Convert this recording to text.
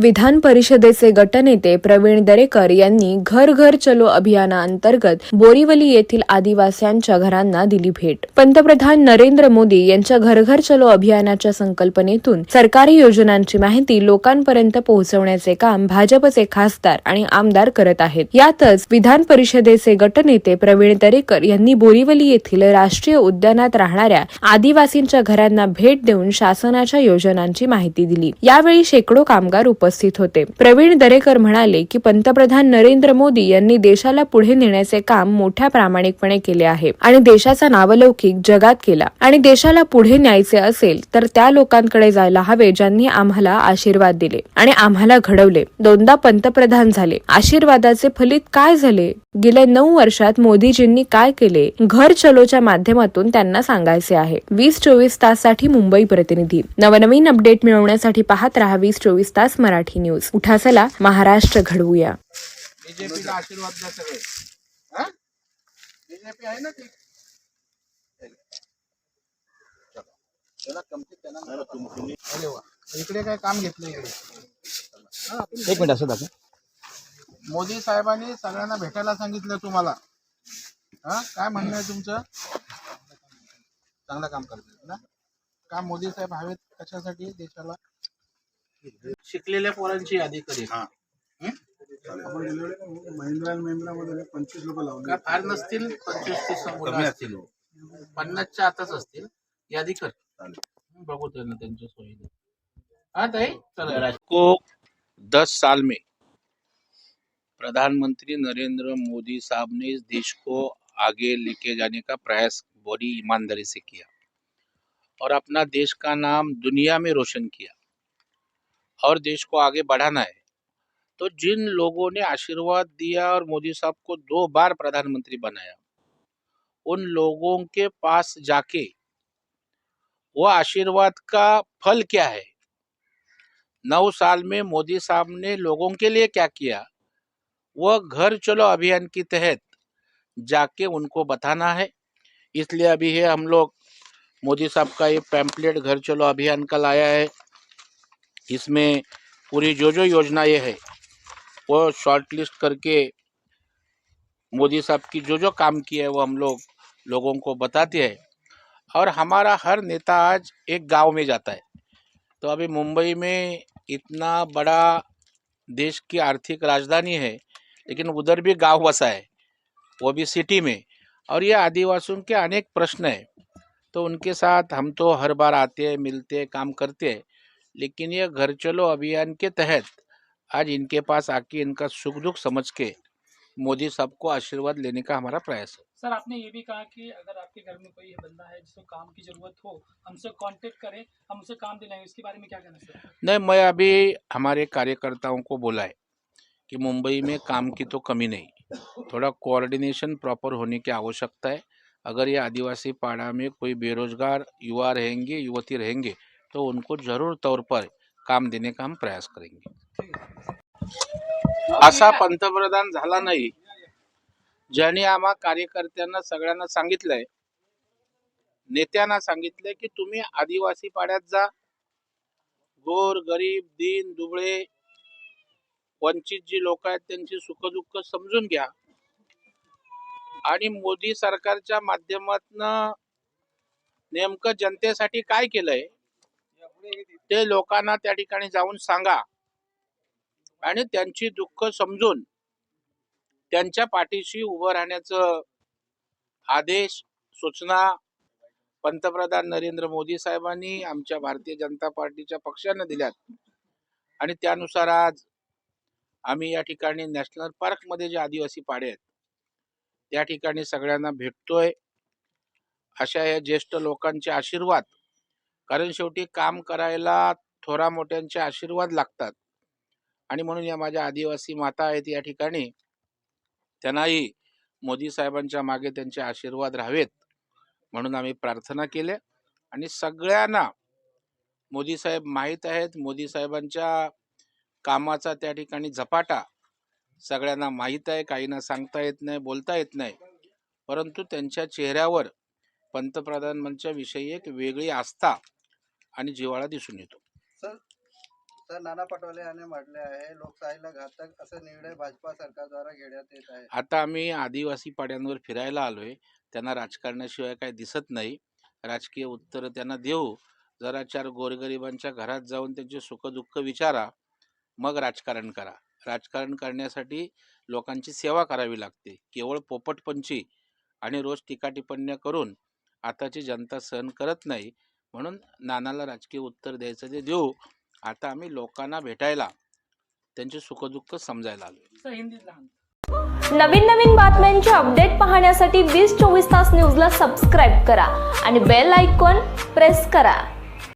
विधान परिषदेचे गटनेते प्रवीण दरेकर यांनी घर घर चलो अभियानाअंतर्गत बोरीवली येथील आदिवास्यांच्या घरांना दिली भेट. पंतप्रधान नरेंद्र मोदी यांच्या घर घर चलो अभियानाच्या संकल्पनेतून सरकारी योजनांची माहिती लोकांपर्यंत पोहोचवण्याचे काम भाजपचे खासदार आणि आमदार करत आहेत. यातच विधान परिषदेचे गटनेते प्रवीण दरेकर यांनी बोरीवली येथील राष्ट्रीय उद्यानात राहणाऱ्या आदिवासींच्या घरांना भेट देऊन शासनाच्या योजनांची माहिती दिली. यावेळी शेकडो कामगार उपस्थित होते. प्रवीण दरेकर म्हणाले की पंतप्रधान नरेंद्र मोदी यांनी देशाला पुढे नेण्याचे काम मोठ्या प्रामाणिकपणे केले आहे आणि देशाचा नावलौकिक जगात केला. आणि देशाला पुढे न्यायचे असेल तर त्या लोकांकडे जायला हवे ज्यांनी आम्हाला आशीर्वाद दिले. आणि आम्हाला घडवले. दोनदा पंतप्रधान झाले. आशीर्वादाचे फलित काय झाले? गेल्या नऊ वर्षात मोदीजींनी काय केले? घर चलोच्या माध्यमातून त्यांना सांगायचे आहे. वीस चोवीस ताससाठी मुंबई प्रतिनिधी. नवनवीन अपडेट मिळवण्यासाठी पाहत राहा वीस चोवीस तास मराठी न्यूज. उठा चला महाराष्ट्र घडवूया. बीजेपीला आशीर्वाद द्या सगळे. बीजेपी आहे ना ती? अरे वा. इकडे काय काम घेतलं इकडे? एक मिनिट असं दाखव मोदी साहेबांनी सगळ्यांना भेटायला सांगितलं तुम्हाला. हा? काय म्हणणं आहे तुमचं? चांगलं काम करतात ना? का मोदी साहेब हवेत कशासाठी? देशाला? शिकलेल्या पोरांची यादी करेल महिंद्रा महिंद्रा मध्ये पंचवीस लोक लावले फार नसतील? पंचवीस तीस मुलं असतील. पन्नासच्या आतच असतील. यादी कर. बघू त्यांना त्यांच्या सोयीने हा ताई चला. को दस साल में प्रधानमंत्री नरेंद्र मोदी साहब ने इस देश को आगे लेके जाने का प्रयास बड़ी ईमानदारी से किया और अपना देश का नाम दुनिया में रोशन किया। और देश को आगे बढ़ाना है। तो जिन लोगों ने आशीर्वाद दिया और मोदी साहब को दो बार प्रधानमंत्री बनाया, उन लोगों के पास जाके वो आशीर्वाद का फल क्या है? नौ साल में मोदी साहब ने लोगों के लिए क्या किया? वह घर चलो अभियान के तहत जाके उनको बताना है। इसलिए अभी है हम लोग, मोदी साहब का ये पैम्पलेट घर चलो अभियान का लाया है। इसमें पूरी जो जो योजना ये है, वो शॉर्ट लिस्ट करके मोदी साहब की जो जो काम है, वो हम लोग लोगों को बताते हैं। और हमारा हर नेता आज एक गाँव में जाता है। तो अभी मुंबई में इतना बड़ा देश की आर्थिक राजधानी है, लेकिन उधर भी गाँव बसा है, वो भी सिटी में। और ये आदिवासियों के अनेक प्रश्न हैं तो उनके साथ हम तो हर बार आते हैं, मिलते हैं, काम करते हैं। लेकिन ये घर चलो अभियान के तहत आज इनके पास आके इनका सुख दुख समझ के मोदी साहब को आशीर्वाद लेने का हमारा प्रयास है। सर आपने ये भी कहा कि अगर आपके घर में कोई बंदा है जिसको काम की ज़रूरत हो हमसे कांटेक्ट करें हम उसे काम दिलाएँगे इसके बारे में क्या कहना सर? नहीं मैं अभी हमारे कार्यकर्ताओं को बोला है कि मुंबई में काम की तो कमी नहीं थोड़ा कोऑर्डिनेशन प्रॉपर होने की आवश्यकता है। अगर ये आदिवासी पाड़ा में कोई बेरोजगार युवा रहेंगे युवती रहेंगे तो उनको जरूर तौर पर काम देने का हम प्रयास करेंगे। असा पंतप्रधान झाला नाही. ज्याने आम्हा कार्यकर्त्यांना सगळ्यांना सांगितलंय नेत्यांना सांगितलंय की तुम्ही आदिवासी पाड्यात जा. गोर गरीब दीन दुबळे वंचित जी लोक आहेत त्यांची सुखदुःख समजून घ्या. आणि मोदी सरकारच्या माध्यमातनं नेमकं जनतेसाठी काय केलंय? ते लोकांना त्या ठिकाणी जाऊन सांगा. आणि त्यांची दुःख समजून त्यांच्या पाठीशी उभं राहण्याचं आदेश सूचना पंतप्रधान नरेंद्र मोदी साहेबांनी आमच्या भारतीय जनता पार्टीच्या पक्षांना दिल्यात. आणि त्यानुसार आज आम्ही या ठिकाणी नॅशनल पार्कमध्ये जे आदिवासी पाडे आहेत त्या ठिकाणी सगळ्यांना भेटतोय. अशा या ज्येष्ठ लोकांचे आशीर्वाद कारण शेवटी काम करायला थोरा मोठ्यांचे आशीर्वाद लागतात. आणि म्हणून या माझ्या आदिवासी माता आहेत या ठिकाणी. त्यांनाही मोदी साहेबांच्या मागे त्यांचे आशीर्वाद राहावेत. म्हणून आम्ही प्रार्थना केल्या. आणि सगळ्यांना मोदी साहेब माहीत आहेत मोदी साहेबांच्या कामाचा त्या ठिकाणी झपाटा सगळ्यांना माहीत आहे काहींना सांगता येत नाही बोलता येत नाही. परंतु त्यांच्या चेहऱ्यावर पंतप्रधानांच्या विषयी एक वेगळी आस्था आणि जिव्हाळा दिसून येतो. सर सर नाना पटोले यांनी म्हटले आहे लोकशाहीला घातक असं निर्णय भाजपा सरकारद्वारा घेण्यात येत आहे. आता आम्ही आदिवासी पाड्यांवर फिरायला आलोय. त्यांना राजकारणाशिवाय काही दिसत नाही. राजकीय उत्तरं त्यांना देऊ. जरा चार गोरगरिबांच्या घरात जाऊन त्यांचे सुखदुःख विचारा. मग राजकारण करा. राजकारण करण्यासाठी लोकांची सेवा करावी लागते. केवळ पोपटपंची आणि रोज टीका टिप्पण्या करून आताची जनता सहन करत नाही म्हणून नानाला राजकीय उत्तर द्यायचं ते देऊ आता आम्ही लोकांना भेटायला त्यांचे सुखदुःख समजायला आलो नवीन नवीन बातम्यांचे अपडेट पाहण्यासाठी वीस चोवीस तास न्यूजला सबस्क्राईब करा आणि बेल आयकॉन प्रेस करा.